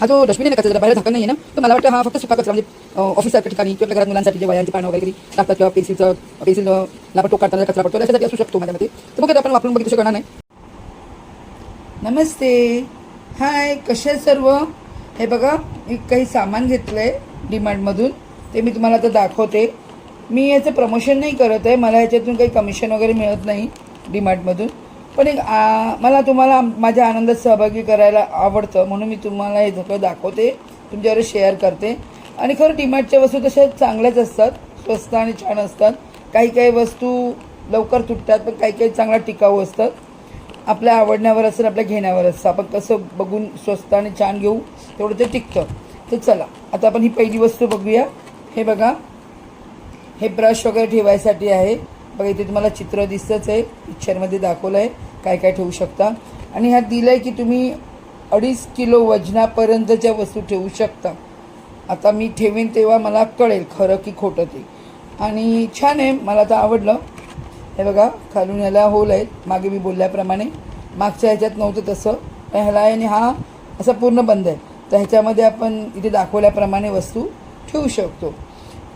हा जो डस्टबिन आहे कचरा बाहेर झाकण नाही आहे ना तर मला वाटतं हा फक्त सुका कचरा म्हणजे ऑफिससारख्या ठिकाणी किंवा घरात मुलांसाठी जे वयांची पानं वगैरे टाकतात किंवा पेन्सिलचं पेन्सिल ला टोक काढताना कचरा पडतो त्याच्यासाठी असू शकतो माझ्यामध्ये तर मग आपण वापरून बघितलं शकणार नाही. नमस्ते. हाय कसे सर्व? हे बघा मी काही सामान घेतलं आहे डीमार्टमधून ते मी तुम्हाला आता दाखवते. मी याचं प्रमोशन नाही करत आहे मला याच्यातून काही कमिशन वगैरे मिळत नाही डीमार्टमधून पण एक आ, मला तुम्हाला माझ्या आनंदात सहभागी करायला आवडतं म्हणून मी तुम्हाला हे सगळं दाखवते. तुमच्यावर शेअर करते. आणि खरं डिमार्टच्या वस्तू तशा चांगल्याच असतात. स्वस्त आणि छान असतात. काही काही वस्तू लवकर तुटतात पण काही काही चांगला टिकाऊ असतात. आपल्या आवडण्यावर असतं आपल्या घेण्यावर असतं आपण कसं बघून स्वस्त आणि छान घेऊ तेवढं ते टिकतं. तर चला आता आपण ही पहिली वस्तू बघूया. हे बघा. हे ब्रश वगैरे ठेवायसाठी आहे. बघा इथे तुम्हाला चित्र दिसतंच आहे. पिक्चरमध्ये दाखवलं आहे काय काय ठेवू शकता. आणि ह्यात दिलं आहे की तुम्ही अडीच किलो वजनापर्यंतच्या वस्तू ठेवू शकता. आता मी ठेवेन तेव्हा मला कळेल खरं की खोटं ते. आणि छान आहे मला तर आवडलं. हे बघा खालून ह्याला होल आहेत. मागे मी बोलल्याप्रमाणे. मागच्या ह्याच्यात नव्हतं तसं. ह्याला आहे आणि हा असा पूर्ण बंद आहे. तर ह्याच्यामध्ये आपण इथे दाखवल्याप्रमाणे वस्तू ठेवू शकतो.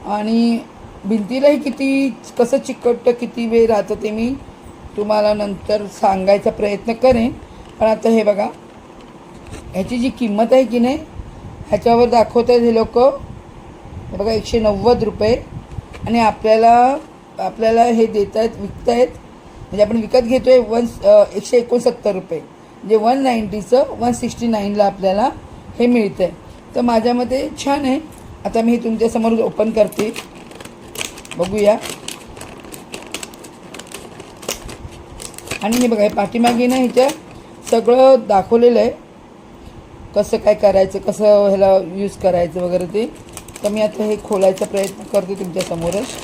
आणि भिंतीलाही किती कसं चिकटतं किती वेळ राहतं ते मी तुम्हाला नंतर सांगायचा प्रयत्न करेन. पण आता हे बघा. ह्याची जी किंमत आहे की नाही ह्याच्यावर दाखवत आहेत हे लोक. बघा एकशे नव्वद रुपये. आणि आपल्याला आपल्याला हे देत आहेत विकत आहेत म्हणजे आपण विकत घेतो आहे वन एकशे एकोणसत्तर रुपये. म्हणजे वन नाईन्टीचं वन सिक्स्टी नाईनला आपल्याला हे मिळतं आहे तर माझ्यामध्ये छान आहे. आता मी हे तुमच्यासमोर ओपन करते. बघूया. आणि हे बघा हे पाठीमागे ना ह्याच्या सगळं दाखवलेलं आहे. कसं काय करायचं कसं ह्याला यूज करायचं वगैरे ते. तर मी आता हे खोलायचा प्रयत्न करते तुमच्यासमोरच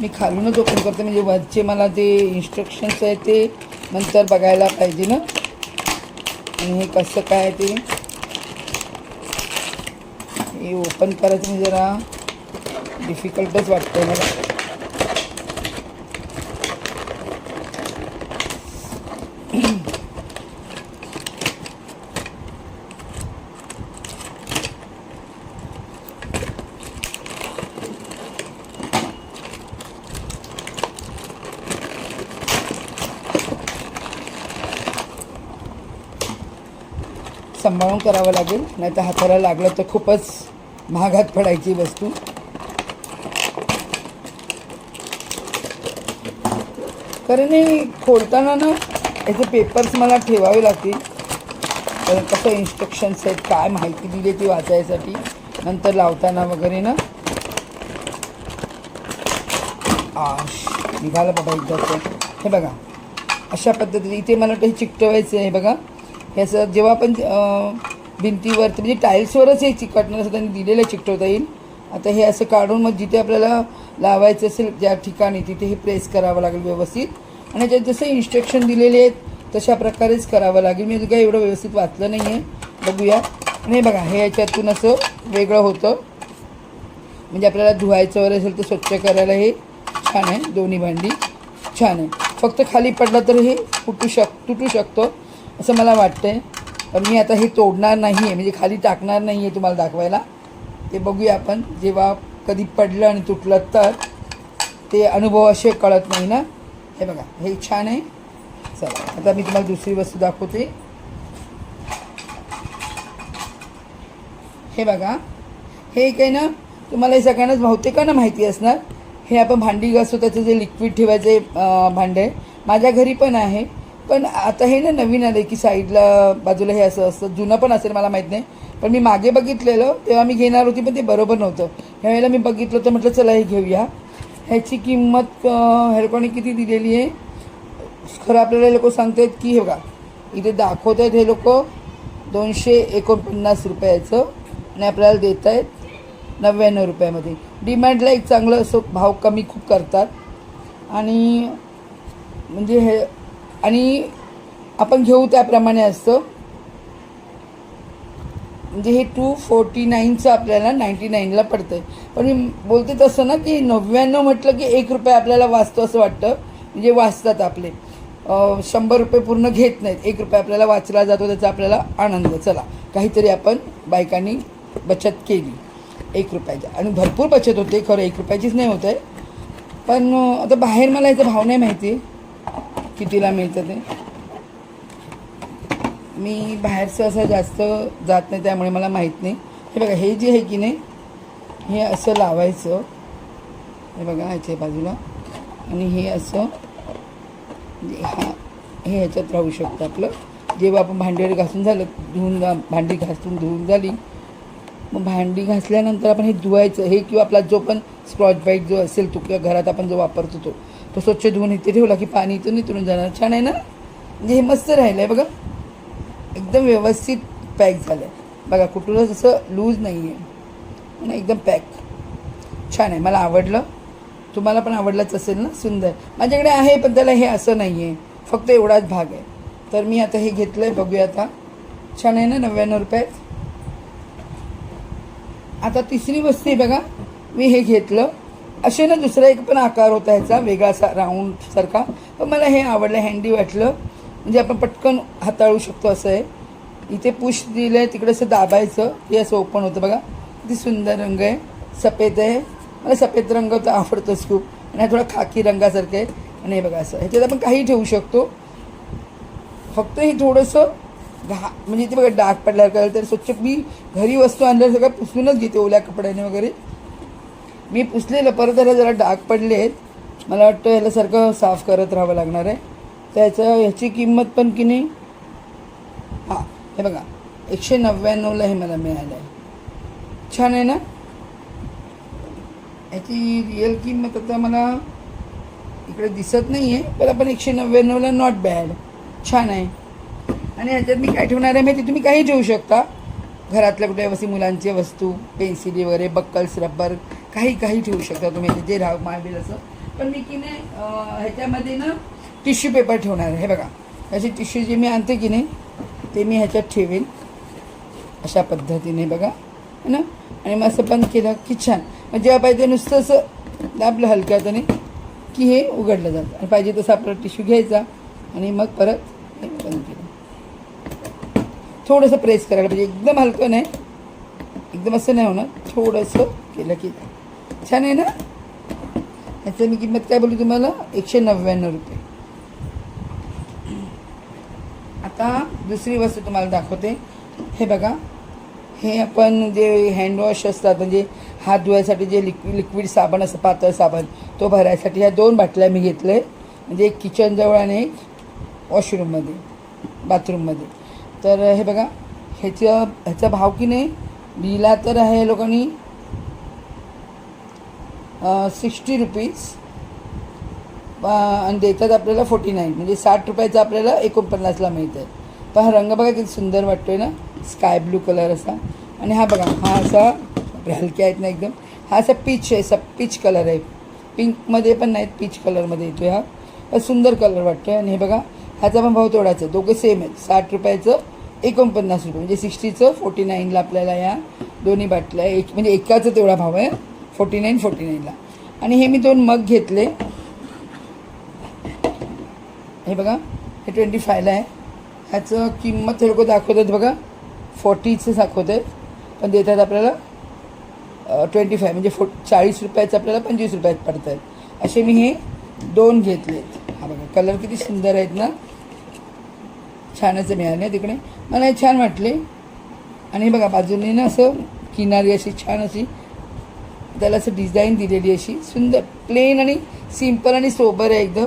मी खालूनच ओपन करते म्हणजे वरचे मला जे इन्स्ट्रक्शन्स आहे ते नंतर बघायला पाहिजे ना. आणि हे कसं काय ते. हे ओपन करायचं मी जरा डिफिकल्टच वाटतंय मला. सांभाळून करावं लागेल नाही तर हाताला लागलं तर खूपच महागात पडायची वस्तू. कारण हे खोलताना ना याचे पेपर्स मला ठेवावे लागतील. कारण कसं इन्स्ट्रक्शन्स आहेत काय माहिती दिली ती वाचायसाठी. नंतर लावताना वगैरे ना. आश निघालं बाबा एकदाचं हे बघा अशा पद्धतीने इथे मला वाटतं हे चिकटवायचं आहे बघा. हे असं जेव्हा आपण भिंतीवर म्हणजे टाईल्सवरच हे चिकटणार असं त्यांनी दिलेलं आहे चिकटवता येईल. आता हे असं काढून मग जिथे आपल्याला लावायचं असेल ज्या ठिकाणी तिथे हे प्रेस करावं लागेल व्यवस्थित. आणि याच्यात जसं इन्स्ट्रक्शन दिलेले आहेत तशा प्रकारेच करावं लागेल. मी काय एवढं व्यवस्थित वाचलं नाही आहे बघूया नाही बघा हे याच्यातून असं वेगळं होतं. म्हणजे आपल्याला धुवायचं वगैरे असेल तर स्वच्छ करायला हे छान आहे. दोन्ही भांडी छान आहे. फक्त खाली पडलं तर हे फुटू शक तुटू शकतो असं मला वाटतंय. पण मी आता हे तोडणार नाही आहे म्हणजे खाली टाकणार नाही आहे तुम्हाला दाखवायला. ते बघूया आपण. जेव्हा कधी पडलं आणि तुटलं तर ते अनुभव असे कळत नाही ना? हे बघा हे छान आहे. चला आता मी तुम्हाला दुसरी वस्तू दाखवते. हे बघा हे काही ना तुम्हाला हे सगळ्यांनाच बहुतेकांना माहिती असणार. हे आपण भांडी घासतो त्याचं जे लिक्विड ठेवायचे भांडे आहे. माझ्या घरी पण आहे. पण आता हे ना नवीन आलं की साईडला बाजूला हे असं असतं. जुनं पण असेल मला माहीत नाही. पण मी मागे बघितलेलं तेव्हा मी घेणार होती पण ते बरोबर नव्हतं. ह्यावेळेला मी बघितलं तर म्हटलं चला हे घेऊया. ह्याची किंमत अं, किती दिलेली आहे? खरं आपल्याला हे सांगत आहेत की हे बघा इथे दाखवत आहेत हे लोक दोनशे एकोणपन्नास रुपयाचं आणि आपल्याला देत आहेत नव्याण्णव रुपयामध्ये. डिमांडला एक चांगलं असं भाव कमी खूप करतात. आणि म्हणजे हे आणि आपण घेऊ त्याप्रमाणे असतं. म्हणजे हे टू फोर्टी नाईनचं आपल्याला नाईन्टी नाईनला पडतं आहे पण मी बोलते तसं ना की नव्याण्णव म्हटलं की एक रुपये आपल्याला वाचतो असं वाटतं. म्हणजे वाचतात आपले. शंभर रुपये पूर्ण घेत नाहीत. एक रुपये आपल्याला वाचला जातो त्याचा आपल्याला आनंद. चला काहीतरी आपण बायकांनी बचत केली. एक रुपयाची आणि भरपूर बचत होते. खरं एक रुपयाचीच नाही होत आहे. पण आता बाहेर मला याचा भाव नाही माहिती. कितीला मिळतं ते? मी बाहेरचं असं जास्त जात नाही त्यामुळे मला माहीत नाही. हे बघा हे जे आहे की नाही हे असं लावायचं. हे बघा ह्याच्या बाजूला. आणि हे असं म्हणजे हा हे ह्याच्यात राहू शकतं आपलं. जेव्हा आपण भांडी घासून झालं धुवून जा- भांडी घासून धुवून झाली मग भांडी घासल्यानंतर आपण हे धुवायचं हे किंवा आपला जो पण स्क्रॉच बाईट जो असेल तो किंवा घरात आपण जो वापरतो तो तो स्वच्छ धुवून इथे ठेवला की पाणी इथून नितरून जाणार. छान आहे ना? म्हणजे हे मस्त राहिलं आहे बघा. एकदम व्यवस्थित पॅक झालं आहे बघा कुठूनच असं लूज नाही आहे एकदम पॅक. छान आहे. मला आवडलं. तुम्हाला पण आवडलंच असेल ना? सुंदर. माझ्याकडे आहे पण त्याला हे असं नाही आहे फक्त एवढाच भाग आहे. तर मी आता हे घेतलं आहे बघूया आता. छान आहे ना? नव्याण्णव रुपयात आता तिसरी वस्तू आहे बघा. मी हे घेतलं. असे ना दुसरा एक पण आकार होता ह्याचा वेगळा असा राऊंडसारखा पण मला हे आवडलं हँडी वाटलं. म्हणजे आपण पटकन हाताळू शकतो असं आहे. इथे पुश दिलं आहे तिकडे असं दाबायचं. हे असं ओपन होतं बघा. किती सुंदर रंग आहे. सफेद आहे. मला सफेद रंग तर आवडतोच खूप. आणि हा थोडा खाकी रंगासारखं आहे. आणि हे बघा असं. ह्याच्यात आपण काही ठेवू शकतो. फक्त हे थोडंसं घा म्हणजे ते बघा डाग पडल्यावर तर स्वच्छ मी घरी वस्तू आणल्यावर सगळं पुसूनच घेते ओल्या कपड्याने वगैरे. मी पुसलेलं परत त्याला जरा डाग पडले आहेत मला वाटतं ह्याला सारखं साफ करत राहावं लागणार आहे. त्याचं ह्याची किंमत पण की नाही? हां हे बघा. एकशे नव्याण्णवला हे मला मिळालं आहे छान आहे ना? ह्याची रिअल किंमत आता मला इकडे दिसत नाही आहे पण आपण एकशे नव्याण्णवला नॉट बॅड छान आहे. आणि ह्याच्यात मी काय ठेवणार आहे माहिती? तुम्ही काही ठेवू शकता. घरातल्या कुठल्या वस्ती मुलांचे वस्तू पेन्सिली वगैरे बक्कल्स रबर काही काही ठेवू शकता तुम्ही जे राह मावेल असं. पण मी की नाही ह्याच्यामध्ये ना टिश्यू पेपर ठेवणार आहे. हे बघा असे टिश्यू जे मी आणते की नाही ते मी ह्याच्यात ठेवेन. अशा पद्धतीने बघा है ना? आणि मग असं बंद केलं की छान. मग जेव्हा पाहिजे नुसतं असं दाबलं हलक्या हाताने की हे उघडलं जातं. आणि पाहिजे तसं आपला टिश्यू घ्यायचा आणि मग परत हे बंद केलं. थोडंसं प्रेस करायला पाहिजे. एकदम हलकं नाही. एकदम असं नाही होणार. थोडंसं केलं की छान आहे ना? ह्याचं मी किंमत काय बोलू तुम्हाला? एकशे नव्याण्णव रुपये. आता दुसरी वस्तू तुम्हाला दाखवते. हे बघा. हे आपण जे हँडवॉश असतात म्हणजे हात धुवायसाठी जे लिक्विड लिक्विड साबण असतं पातळ साबण तो भरायसाठी ह्या दोन बाटल्या मी घेतले म्हणजे एक किचनजवळ आणि एक वॉशरूममध्ये बाथरूममध्ये तर हे बघा. ह्याचं ह्याचा भाव की नाही? लिहिला तर आहे लोकांनी सिक्स्टी रुपीज आणि देतात आपल्याला फोर्टी नाईन म्हणजे साठ रुपयाचं आपल्याला एकोणपन्नासला मिळतं आहे पण हा रंग बघा किती सुंदर वाटतो आहे ना. स्काय ब्लू कलर असा. आणि हा बघा हा असा हलके आहेत ना एकदम. हा असा पीच आहे असा पीच कलर आहे. पिंकमध्ये पण नाहीत पीच कलरमध्ये येतो हा. हा सुंदर कलर वाटतो आहे आणि हे बघा ह्याचा पण भाव तेवढाच आहे. दोघं सेम आहेत. साठ रुपयाचं एकोणपन्नास रुपये. म्हणजे सिक्स्टीचं फोर्टी नाईनला आपल्याला या दोन्ही बाटल्या एक म्हणजे एकाचा तेवढा भाव आहे. फोर्टी नाईन फोर्टी नाईनला आणि हे मी दोन मग घेतले. हे बघा हे ट्वेंटी फायला आहे. ह्याचं किंमत हे लोक दाखवतात बघा. फोर्टीचं दाखवत आहेत पण देतात आपल्याला ट्वेंटी फाय म्हणजे फो चाळीस रुपयाचं आपल्याला पंचवीस रुपयात पडत आहेत असे मी हे दोन घेतलेत. हा बघा कलर किती सुंदर आहेत ना. छानच मिळाले तिकडे मला हे छान वाटले. आणि बघा बाजूने ना असं किनारी अशी छान अशी त्याला असं डिझाईन दिलेली अशी. सुंदर प्लेन आणि सिंपल आणि सोबर आहे एकदम.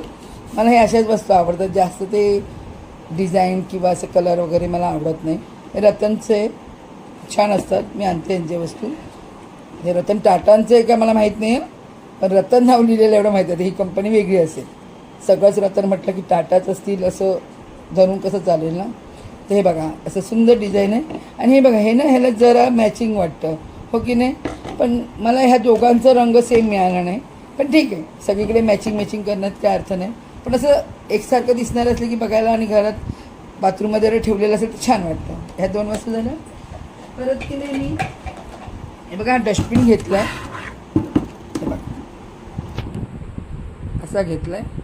मला हे अशाच वस्तू आवडतात. जास्त ते डिझाईन किंवा असं कलर वगैरे मला आवडत नाही. हे रतनचे छान असतात. मी आणते यांचे वस्तू. हे रतन टाटांचं आहे का मला माहीत नाही. पण रतन नाव लिहिलेलं एवढं माहीत आहे ही कंपनी वेगळी असेल. सगळंच रतन म्हटलं की टाटाच असतील असं धरून कसं चालेल ना? तर हे बघा असं सुंदर डिझाईन आहे. आणि हे बघा हे ना ह्याला जरा मॅचिंग वाटतं. हो की नाही? पण मला ह्या दोघांचा रंग सेम मिळाला नाही. पण ठीक आहे सगळीकडे मॅचिंग मॅचिंग करण्यात काय अर्थ नाही. पण असं एकसारखं दिसणार असलं की बघायला आणि घरात बाथरूममध्ये जर ठेवलेलं असेल तर छान वाटतं. ह्या दोन वाजता झालं परत की नाही मी? हे बघा हा डस्टबिन घेतला आहे हे बघा. असा घेतला आहे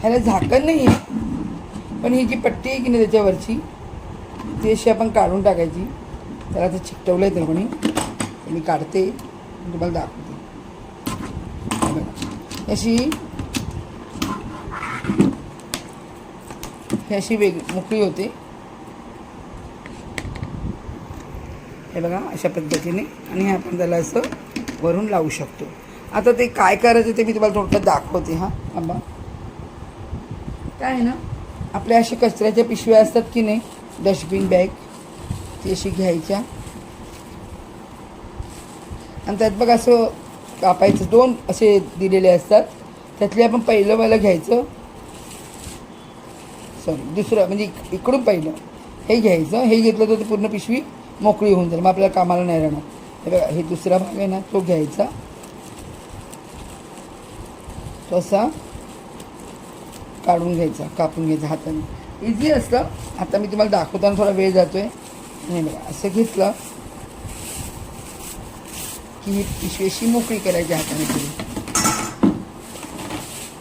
ह्याला झाकण नाही आहे पण ही जी पट्टी आहे की नाही त्याच्यावरची ती अशी आपण काढून टाकायची. त्याला ते चिकटवलं आहे कोणी. मी काढते. तुम्हाला दाखवते. अशी ही अशी वेग मोकळी होते. हे बघा अशा पद्धतीने. आणि हे आपण त्याला असं वरून लावू शकतो. आता ते काय करायचं ते मी तुम्हाला थोडक्यात दाखवते हां. आंबा काय आहे ना आपल्या अशा कचऱ्याच्या पिशव्या असतात की नाही? Dustbin bag. ती अशी घ्यायच्या. आणि त्यात बघ असं कापायचं दोन असे दिलेले असतात. त्यातले आपण पहिलं वाला घ्यायचं. सॉरी दुसरं म्हणजे इक- इकडून पहिलं. हे घ्यायचं हे घेतलं तर ते पूर्ण पिशवी मोकळी होऊन जाईल मग आपल्याला कामाला नाही राहणार. हे बघा हे दुसरा भाग आहे ना तो घ्यायचा. तो असा काढून घ्यायचा कापून घ्यायचा हाताने. इझी असतं. आता मी तुम्हाला दाखवताना थोडा वेळ जातो आहे नाही बघा असं घेतलं की ही पिशवी अशी मोकळी करायची हाताने पुढे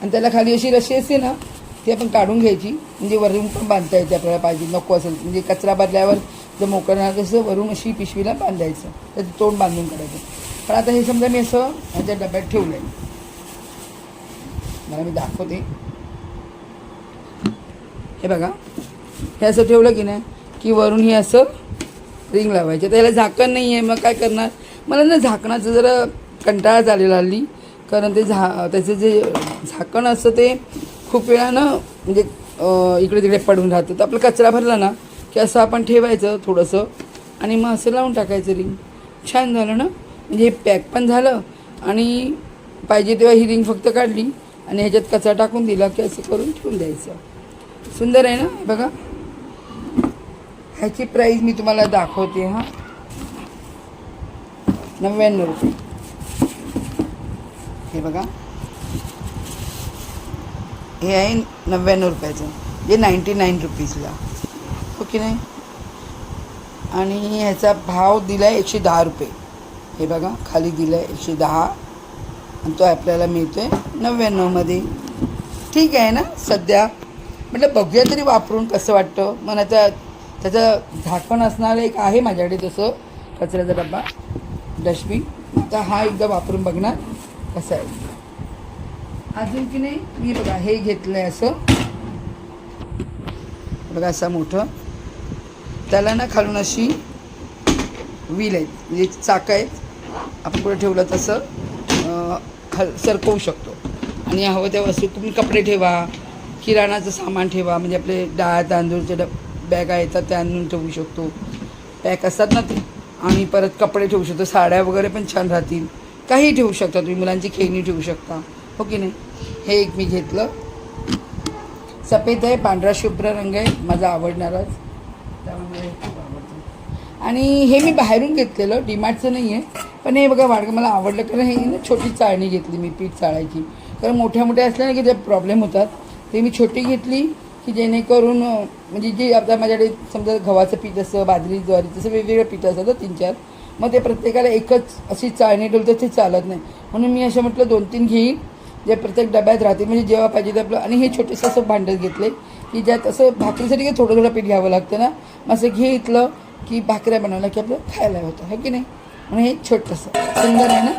आणि त्याला खाली अशी रशी असते ना ती आपण काढून घ्यायची. म्हणजे वरून पण बांधता येते आपल्याला पाहिजे नको असेल म्हणजे कचरा बदल्यावर जर मोकळं राहत असं वरून अशी पिशवीला बांधायचं. त्याचं तोंड बांधून काढायचं. पण आता हे समजा मी असं माझ्या डब्यात ठेवलं आहे मला मी दाखवते. हे बघा. हे असं ठेवलं की नाही? की वरून हे असं रिंग लावायचे. त्याला झाकण नाही आहे मग काय करणार? मला ना झाकणाचं जरा कंटाळा झालेला हल्ली. कारण ते झा त्याचं जे झाकण असतं ते खूप वेळानं म्हणजे इकडे तिकडे पडून राहतं. तर आपला कचरा भरला ना की असं आपण ठेवायचं थोडंसं आणि मग असं लावून टाकायचं रिंग छान झालं ना? म्हणजे हे पॅक पण झालं आणि पाहिजे तेव्हा ही रिंग फक्त काढली आणि ह्याच्यात कचरा टाकून दिला की असं करून ठेवून द्यायचं. सुंदर आहे ना बघा? ह्याची प्राईस मी तुम्हाला दाखवते हां. नव्याण्णव रुपये. हे बघा. हे आहे नव्याण्णव रुपयाचं. जे नाईंटी नाईन रुपीजला ओके की नाही? आणि ह्याचा भाव दिला आहे एकशे दहा रुपये. हे बघा खाली दिला आहे एकशे दहा. आणि तो आपल्याला मिळतो आहे नव्याण्णवमध्ये ठीक आहे ना सध्या? म्हटलं बघूया तरी वापरून कसं वाटतं. मला त्या त्याचं झाकण असणारं एक आहे माझ्याकडे तसं कचऱ्याचा डब्बा डस्टबिन. आता हा एकदा वापरून बघणार कसं आहे. अजून की नाही? मी बघा हे घेतलं आहे असं. बघा असं मोठं. त्याला ना खालून अशी व्हील आहेत म्हणजे चाकं आहेत. आपण कुठे ठेवलं तसं खाल सरकवू शकतो. आणि हवं त्या वस्तू तुम्ही कपडे ठेवा किराणाचं सामान ठेवा म्हणजे आपले डाळ तांदूळचे डब बॅगा येतात त्या आणून ठेवू शकतो. पॅक असतात ना ते. आणि परत कपडे ठेवू शकतो. साड्या वगैरे पण छान राहतील. काही ठेवू शकता तुम्ही. मुलांची खेळणी ठेवू शकता. हो की नाही? हे एक मी घेतलं. सफेद आहे. पांढरा शुभ्र रंग आहे. माझा आवडणाराच. त्यामुळे खूप आवडतं. आणि हे मी बाहेरून घेतलेलं. डीमार्टचं नाही आहे. पण हे बघा वाडगं मला आवडलं कारण हे ना छोटी चाळणी घेतली मी पीठ चाळायची. कारण मोठ्या मोठ्या असल्या ना की ते प्रॉब्लेम होतात. ते मी छोटी घेतली. की जेणेकरून म्हणजे जे आता माझ्याकडे समजा गव्हाचं पीठ असतं बाजरी ज्वारी तसं वेगवेगळं पीठ असतं तीन चार मग ते प्रत्येकाला एकच अशी चाळणी ठेवलं ते चालत नाही. म्हणून मी असं म्हटलं दोन तीन घेईन. जे प्रत्येक डब्यात राहतील म्हणजे जेव्हा पाहिजे ते आपलं आणि हे छोटेसं असं भांडं घेतले की ज्यात असं भाकरीसाठी काही थोडं थोडं पीठ घ्यावं लागतं ना. मग असं घेतलं की भाकऱ्या बनवल्या की आपलं खायला होतं है की नाही? म्हणून हे छोटंसं सुंदर आहे ना?